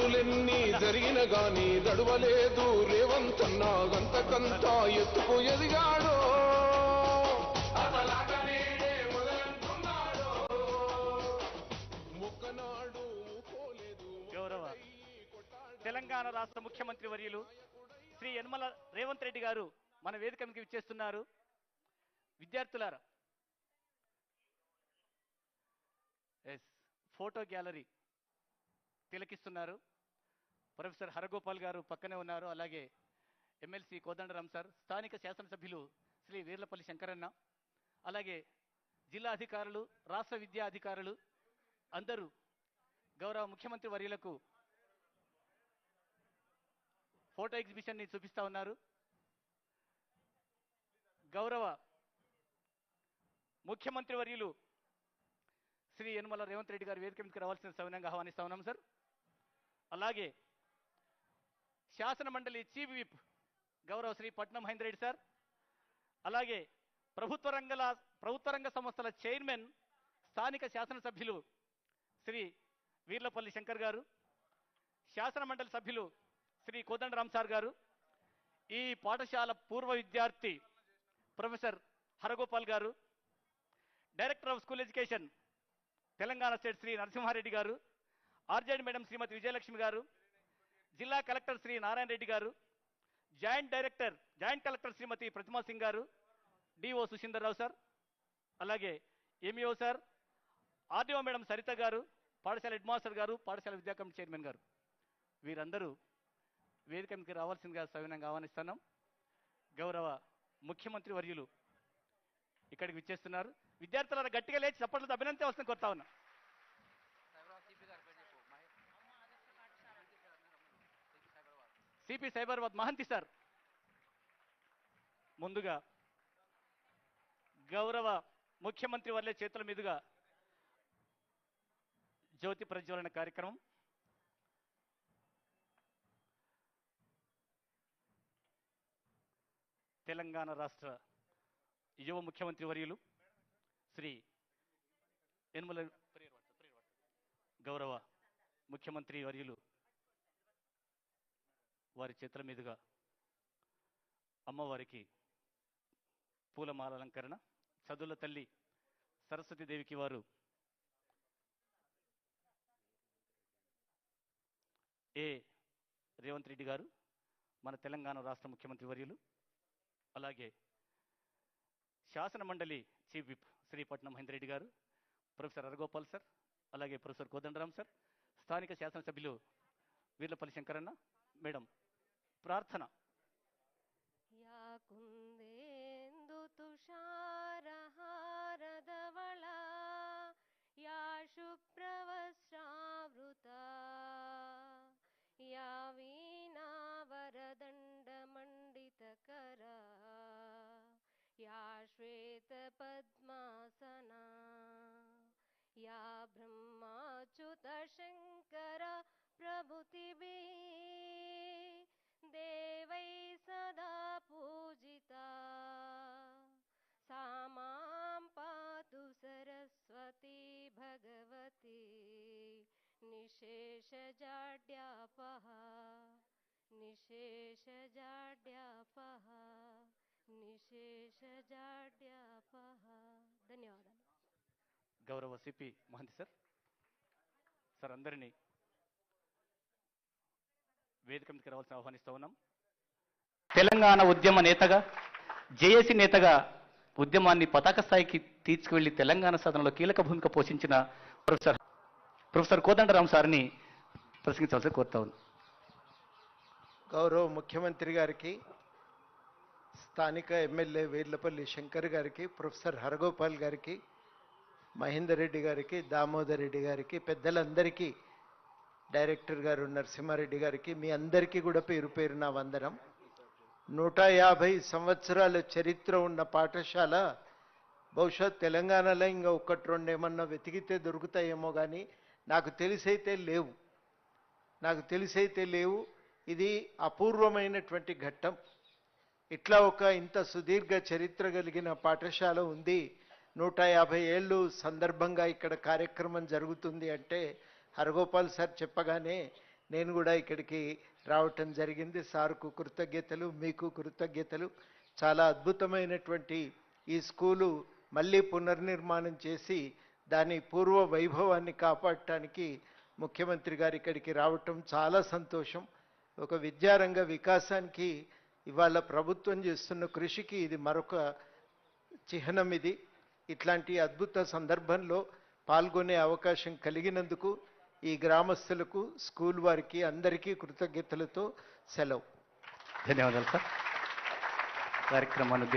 దాడులెన్ని జరిగిన గాని దడవలేదు రేవంతన్న గంతకంతా ఎత్తుకు ఎదిగాడో. తెలంగాణ రాష్ట్ర ముఖ్యమంత్రి వర్యులు శ్రీ యనమల రేవంత్ రెడ్డి గారు మన వేదిక మీదకి విచ్చేస్తున్నారు. విద్యార్థులారా ఎస్ ఫోటో గ్యాలరీ తిలకిస్తున్నారు. ప్రొఫెసర్ హరగోపాల్ గారు పక్కనే ఉన్నారు. అలాగే ఎమ్మెల్సీ కోదండరాం సార్ స్థానిక శాసనసభ్యులు శ్రీ వీర్లపల్లి శంకరన్న అలాగే జిల్లా అధికారులు రాష్ట్ర విద్యా అధికారులు అందరూ గౌరవ ముఖ్యమంత్రి వర్యులకు ఫోటో ఎగ్జిబిషన్ని చూపిస్తూ చూపిస్తా ఉన్నారు. గౌరవ ముఖ్యమంత్రి వర్యులు శ్రీ యనమల రేవంత్ రెడ్డి గారు వేదిక మీదకి రావాల్సిన సవినంగా ఆహ్వానిస్తా ఉన్నాం సార్. అలాగే శాసన మండలి చీఫ్ విప్ గౌరవ శ్రీ పట్నం మహేందరెడ్డి సార్. అలాగే ప్రభుత్వ రంగల ప్రభుత్వ రంగ సంస్థల చైర్మన్ స్థానిక శాసనసభ్యులు శ్రీ వీర్లపల్లి శంకర్ గారు శాసన మండలి సభ్యులు శ్రీ కోదండరామ్ సార్ గారు ఈ పాఠశాల పూర్వ విద్యార్థి ప్రొఫెసర్ హరగోపాల్ గారు director of school education Telangana state Shri Narasimhareddy గారు ఆర్జెడ్ మేడం శ్రీమతి విజయలక్ష్మి గారు జిల్లా కలెక్టర్ శ్రీ నారాయణ రెడ్డి గారు joint director joint collector Shrimati Pratima Singh గారు డిఓ సుశీందర్ రావు సార్ అలాగే MEO sir RDO madam Saritha గారు పాఠశాల హెడ్ మాస్టర్ గారు పాఠశాల విద్యా కమిటీ చైర్మన్ గారు. వీరందరూ వేదిక మీకు రావాల్సిందిగా సవినంగా ఆహ్వానిస్తున్నాం. గౌరవ ముఖ్యమంత్రి వర్యులు ఇక్కడికి విచ్చేస్తున్నారు. విద్యార్థుల గట్టిగా లేచి చప్పట్లతో అభినందన వస్తుంది కొత్త ఉన్నా సిపి సైబరాబాద్ మహంతి సార్. ముందుగా గౌరవ ముఖ్యమంత్రి వర్లే చేతుల మీదుగా జ్యోతి ప్రజ్వలన కార్యక్రమం. తెలంగాణ రాష్ట్ర యువ ముఖ్యమంత్రి వర్యులు శ్రీ యనమల గౌరవ ముఖ్యమంత్రి వర్యులు వారి చేతుల మీదుగా అమ్మవారికి పూలమాల అలంకరణ చదువుల తల్లి సరస్వతీదేవికి వారు ఏ రేవంత్ రెడ్డి గారు మన తెలంగాణ రాష్ట్ర ముఖ్యమంత్రి వర్యులు అలాగే శాసన మండలి chief whip Sripatnam Mahender Reddy garu professor Haragopal sir అలాగే ప్రొఫెసర్ కోదండరామ్ సార్ స్థానిక శాసనసభ్యులు వీర్లపల్లి శంకరన్న మేడం ప్రార్థన. కుందేందు తుషారహారదవళ या श्वेतपद्मासना या ब्रह्माच्युतशङ्कर प्रभृतिभिः, देवै सदा पूजिता। सा माँ पातु सरस्वती भगवती निशेषजाड्यापः निशेषजाड्यापः ధన్యవాదాలు గౌరవ సిపి మహంతి సార్ సార్ అందరినీ వేదిక మీదకి రావాల్సిన ఆహ్వానిస్తూ ఉన్నాం. తెలంగాణ ఉద్యమ నేతగా జేఏసీ నేతగా ఉద్యమాన్ని పతాక స్థాయికి తీసుకువెళ్ళి తెలంగాణ సాధనలో కీలక భూమిక పోషించిన ప్రొఫెసర్ ప్రొఫెసర్ కోదండరామ్ సార్ని ప్రసంగించవలసి కోరుతా ఉన్నాను గౌరవ ముఖ్యమంత్రి గారికి స్థానిక ఎమ్మెల్యే వీర్లపల్లి శంకర్ గారికి ప్రొఫెసర్ హరగోపాల్ గారికి మహేందర్ రెడ్డి గారికి దామోదర్ రెడ్డి గారికి పెద్దలందరికీ డైరెక్టర్ గారు నరసింహారెడ్డి గారికి మీ అందరికీ కూడా పేరు పేరు నా వందనం. నూట యాభై సంవత్సరాల చరిత్ర ఉన్న పాఠశాల బహుశా తెలంగాణలో ఇంకా ఒకటి రెండు ఏమన్నా వెతికితే దొరుకుతాయేమో కానీ నాకు తెలిసైతే లేవు. నాకు తెలిసైతే లేవు. ఇది అపూర్వమైనటువంటి ఘట్టం. ఇట్లా ఒక ఇంత సుదీర్ఘ చరిత్ర కలిగిన పాఠశాల ఉంది. నూట యాభై ఏళ్ళు సందర్భంగా ఇక్కడ కార్యక్రమం జరుగుతుంది అంటే హరగోపాల్ సార్ చెప్పగానే నేను కూడా ఇక్కడికి రావటం జరిగింది. సార్కు కృతజ్ఞతలు మీకు కృతజ్ఞతలు. చాలా అద్భుతమైనటువంటి ఈ స్కూలు మళ్ళీ పునర్నిర్మాణం చేసి దాని పూర్వ వైభవాన్ని కాపాడటానికి ముఖ్యమంత్రి గారు ఇక్కడికి రావటం చాలా సంతోషం. ఒక విద్యారంగ వికాసానికి ఇవాళ ప్రభుత్వం చేస్తున్న కృషికి ఇది మరొక చిహ్నం ఇది. ఇట్లాంటి అద్భుత సందర్భంలో పాల్గొనే అవకాశం కలిగినందుకు ఈ గ్రామస్తులకు స్కూల్ వారికి అందరికీ కృతజ్ఞతలతో సెలవు. ధన్యవాదాలు సార్. కార్యక్రమాన్ని